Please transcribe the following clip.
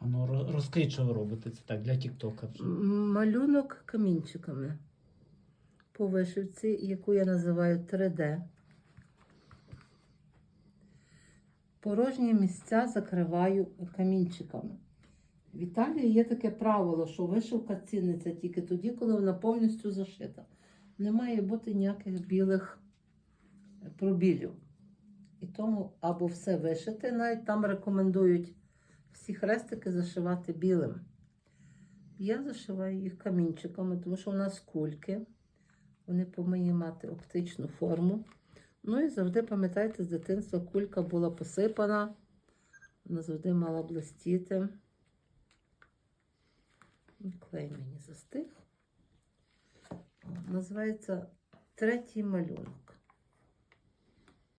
А ро- що ви робите це так для Тіктока. Малюнок камінчиками по вишивці, яку я називаю 3D. Порожні місця закриваю камінчиками. В Італії є таке правило, що вишивка ціниться тільки тоді, коли вона повністю зашита. Не має бути ніяких білих пробілів. І тому або все вишити, навіть там рекомендують всі хрестики зашивати білим. Я зашиваю їх камінчиками, тому що у нас кульки. Вони повинні мати оптичну форму. Ну і завжди пам'ятайте, з дитинства кулька була посипана. Вона завжди мала блистіти. Клей мені застиг. Називається третій малюнок.